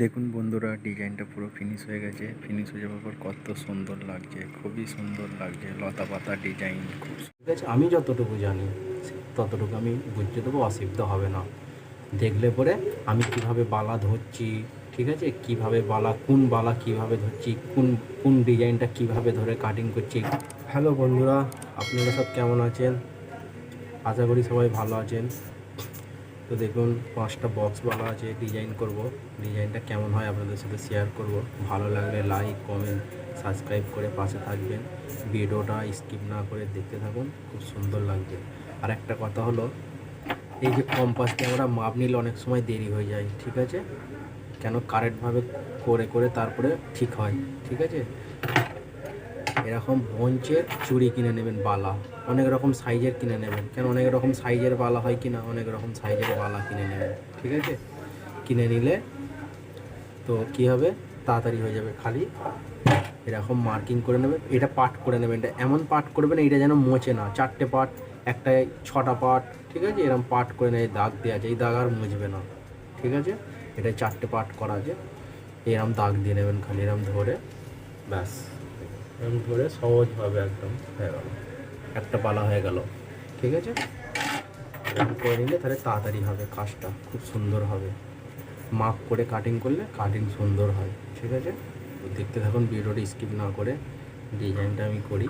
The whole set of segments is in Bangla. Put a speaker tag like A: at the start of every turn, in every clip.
A: দেখুন বন্ধুরা ডিজাইনটা পুরো ফিনিশ হয়ে গেছে। ফিনিশ হয়ে যাওয়ার পর কত সুন্দর লাগছে, খুবই সুন্দর লাগছে। লতা পাতা ডিজাইন খুব
B: ঠিক আছে, আমি যতটুকু জানি, ততটুকু আমি বুঝতে দেবো, অসুবিধা হবে না। দেখলে পরে আমি কীভাবে বালা ধরছি, ঠিক আছে? কীভাবে বালা, কোন বালা কীভাবে ধরছি, কোন কোন ডিজাইনটা কীভাবে ধরে কাটিং করছি। হ্যালো বন্ধুরা, আপনারা সব কেমন আছেন? আশা করি সবাই ভালো আছেন। তো দেখুন, পাঁচটা বক্স বালা আছে ডিজাইন করব। ডিজাইনটা কেমন হয় আপনাদের সাথে শেয়ার করব। ভালো লাগলে লাইক কমেন্ট সাবস্ক্রাইব করে পাশে থাকবেন। ভিডিওটা স্কিপ না করে দেখতে থাকুন, খুব সুন্দর লাগবে। আর একটা কথা হলো, এই যে কম্পাস ক্যামেরা মাপ নিলে অনেক সময় দেরি হয়ে যায়, ঠিক আছে? কেন? কারেক্টভাবে করে করে তারপরে ঠিক হয়, ঠিক আছে? এরকম বঞ্চের চুড়ি কিনে নেবেন, বালা। অনেক রকম সাইজের কিনে নেবেন। কেন অনেক রকম সাইজের বালা হয় কিনা, অনেক রকম সাইজের বালা কিনে নেবেন, ঠিক আছে? কিনে নিলে তো কি হবে? তাড়াতাড়ি হয়ে যাবে খালি। এরকম মার্কিং করে নেবেন। এটা পাট করে নেবেন। এটা এমন পাট করবেন এটা যেন মোচে না। চারটে পাট একটায় ছটা পাট ঠিক আছে? এরকম পাট করে নেয়, দাগ দেওয়া আছে এই দাগ আর মুছবে না, ঠিক আছে? এটা চারটে পাট করা আছে এরম দাগ দিয়ে নেবেন খালি এরম ধরে। ব্যাস। এরম ধরে সহজভাবে একদম। হয়ে গেল। একটা পালা হয়ে গেল। ঠিক আছে? এরম করে নিলে তাহলে তাড়াতাড়ি হবে কাজটা। খুব সুন্দর হবে। মাপ করে কাটিং করলে কাটিং সুন্দর হয়। ঠিক আছে? দেখতে থাকুন ভিডিওটা স্কিপ না করে ডিজাইনটা আমি করি।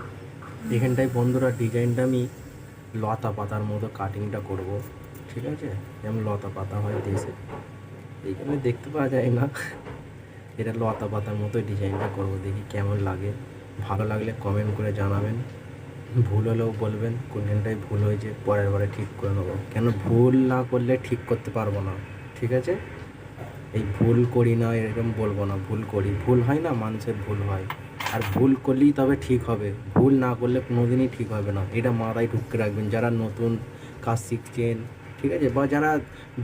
B: এখানটায় বন্ধুরা ডিজাইনটা আমি লতা পাতার মতো কাটিংটা করব। ঠিক আছে? যেমন লতা পাতা হয় দেশে এইখানে দেখতে পাওয়া যায় না। এটা লতা পাতার মতো ডিজাইনটা করব। দেখি কেমন লাগে। ভালো লাগলে কমেন্ট করে জানাবেন। ভুল হলেও বলবেন। কোনখানটায় ভুল হয়েছে, পরের বারে ঠিক করে নেব। কেন ভুল না করলে ঠিক করতে পারব না, ঠিক আছে? এই ভুল করি না, এরকম বলব না। ভুল করি। ভুল হয় না, মানুষের ভুল হয়। আর ভুল করলেই তবে ঠিক হবে। ভুল না করলে কোনোদিনই ঠিক হবে না। এটা মাথায় ঢুকে রাখবেন। যারা নতুন কাজ শিখছেন, ঠিক আছে? বা যারা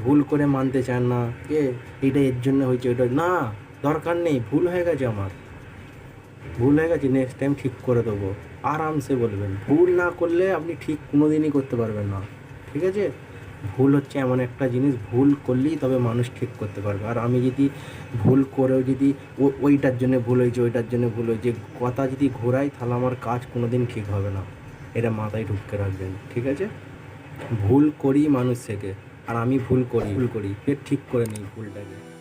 B: ভুল করে মানতে চান না যে এটা এর জন্য হয়েছে, ওইটা না, দরকার নেই। ভুল হয়ে গেছে আমার। ভুল হয়ে গেছে নেক্সট টাইম ঠিক করে দেবো। আরামসে বলবেন। ভুল না করলে আপনি ঠিক কোনোদিনই করতে পারবেন না। ঠিক আছে? ভুল হচ্ছে এমন একটা জিনিস, ভুল করলেই তবে মানুষ ঠিক করতে পারবে। আর আমি যদি ভুল করেও যদি ওইটার জন্য ভুল হয়েছে, ওইটার জন্য ভুল হয়েছে, কথা যদি ঘোরাই, তাহলে আমার কাজ কোনো দিন ঠিক হবে না। এটা মাথায় ঢুকতে রাখবেন। ঠিক আছে? ভুল করি মানুষ থেকে, আর আমি ভুল করি। ভুল করি। ঠিক করে নিই ভুলটাকে।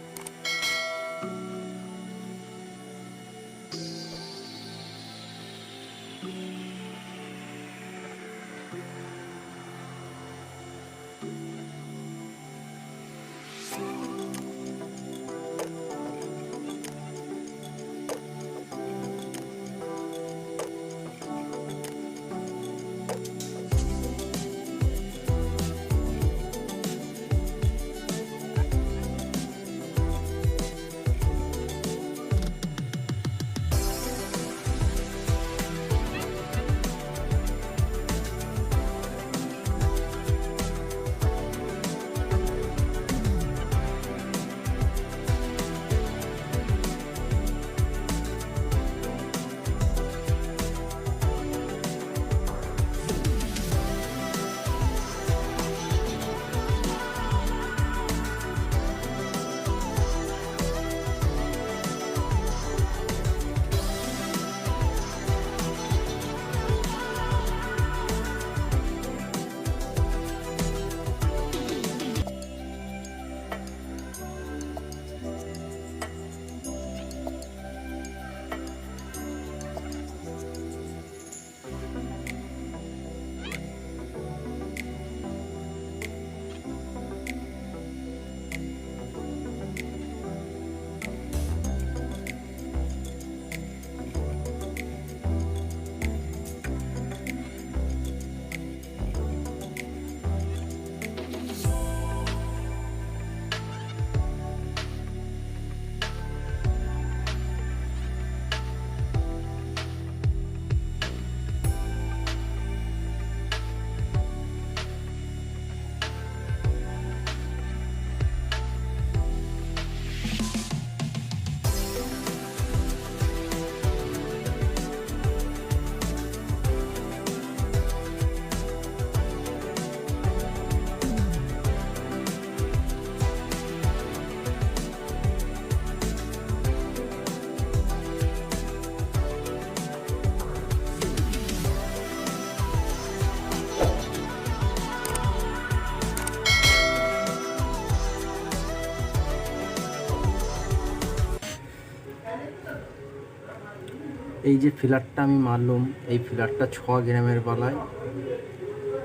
B: এই যে ফিলারটা আমি মারলুম, এই ফিলারটা ছ গ্রামের বালায়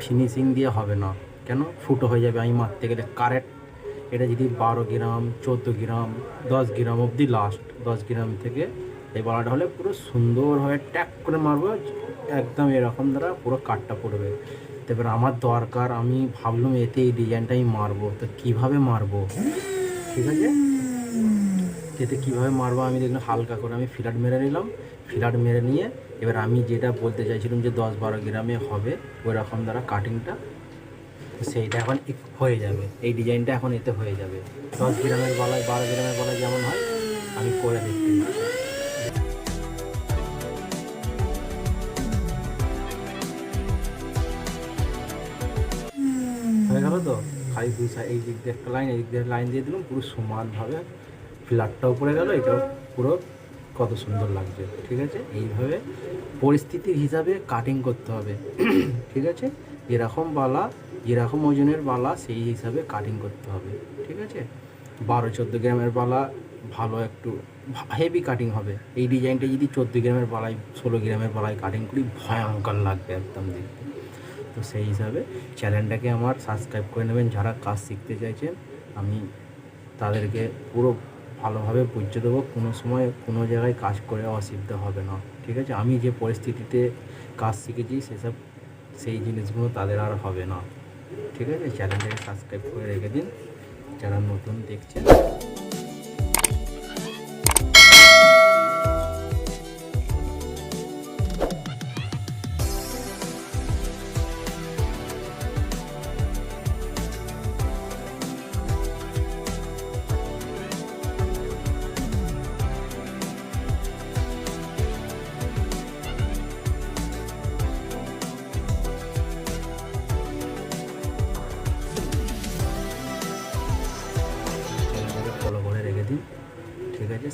B: ফিনিশিং দিয়ে হবে না। কেন? ফুটো হয়ে যাবে আমি মারতে গেলে। কারেক্ট এটা যদি বারো গ্রাম, চোদ্দ গ্রাম, দশ গ্রাম অবধি লাস্ট দশ গ্রাম থেকে এই বালাটা হলে পুরো সুন্দরভাবে ট্যাক করে মারবো, একদম এরকম দ্বারা পুরো কাটটা পড়বে। তারপরে আমার দরকার, আমি ভাবলাম এতে এই ডিজাইনটা আমি মারবো। তো কীভাবে মারবো? ঠিক আছে? এতে কীভাবে মারবো আমি দেখলাম হালকা করে আমি ফিলাট মেরে নিলাম। ফিলাট মেরে নিয়ে এবার আমি যেটা বলতে চাইছিলাম যে দশ বারো গ্রামে হবে ওই রকম দ্বারা কাটিংটা সেইটা এখন হয়ে যাবে। এই ডিজাইনটা এখন এতে হয়ে যাবে। দশ গ্রামের বলায় বারো গ্রামের বলায় যেমন হয়, আমি করে দেখতে হয়ে গেল তো? খালি দুই সাইড এই দিক দিয়ে একটা লাইন এই দিক দিয়ে লাইন দিয়ে দিলাম, পুরো সমানভাবে ফ্ল্যাটটাও পড়ে গেল, এটাও পুরো কত সুন্দর লাগছে, ঠিক আছে? এইভাবে পরিস্থিতির হিসাবে কাটিং করতে হবে, ঠিক আছে? যেরকম বালা, যেরকম ওজনের বালা, সেই হিসাবে কাটিং করতে হবে, ঠিক আছে? বারো, চোদ্দ গ্রামের বালা ভালো একটু হেভি কাটিং হবে। এই ডিজাইনটা যদি চোদ্দ গ্রামের বালায়, ষোলো গ্রামের বালায় কাটিং করি, ভয়ঙ্কর লাগবে একদম দেখতে। তো সেই হিসাবে চ্যানেলটাকে আমার সাবস্ক্রাইব করে নেবেন। যারা কাজ শিখতে চাইছেন, আমি তাদেরকে পুরো ভালোভাবে বুঝিয়ে দেবো। কোনো সময় কোনো জায়গায় কাজ করে অসুবিধা হবে না, ঠিক আছে? আমি যে পরিস্থিতিতে কাজ শিখেছি, সেসব, সেই জিনিসগুলো তাদের আর হবে না, ঠিক আছে? চ্যানেলটাকে সাবস্ক্রাইব করে রেখে দিন। যারা নতুন দেখছেন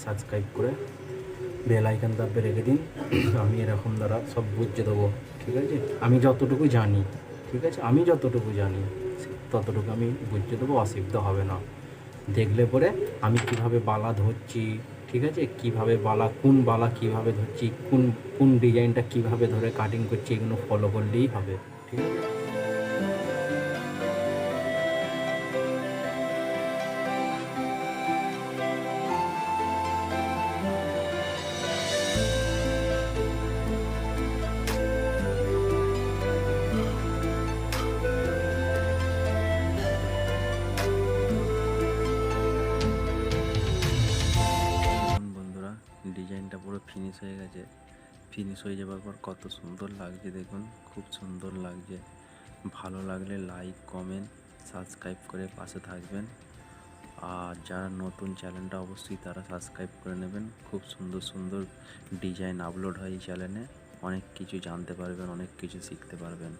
B: সাবস্ক্রাইব করে বেল আইকন দাববে রেখে দিন। আমি এরকম দ্বারা সব বুঝিয়ে দেবো, ঠিক আছে? আমি যতটুকু জানি, ঠিক আছে? আমি যতটুকু জানি, ততটুকু আমি বুঝিয়ে দেবো, অসুবিধা হবে না। দেখলে পরে আমি কীভাবে বালা ধরছি, ঠিক আছে? কীভাবে বালা, কোন বালা কীভাবে ধরছি, কোন কোন ডিজাইনটা কীভাবে ধরে কাটিং করছি, এগুলো ফলো করলেই হবে, ঠিক আছে?
A: পুরো ফিনিশ হয়ে গেছে। ফিনিশ হয়ে যাওয়ার পর কত সুন্দর লাগছে দেখুন, খুব সুন্দর লাগছে। ভালো লাগলে লাইক কমেন্ট সাবস্ক্রাইব করে পাশে থাকবেন। আর যারা নতুন চ্যানেলটা অবশ্যই তারা সাবস্ক্রাইব করে নেবেন। খুব সুন্দর সুন্দর ডিজাইন আপলোড হয় এই চ্যানেলে অনেক কিছু জানতে পারবেন, অনেক কিছু শিখতে পারবেন।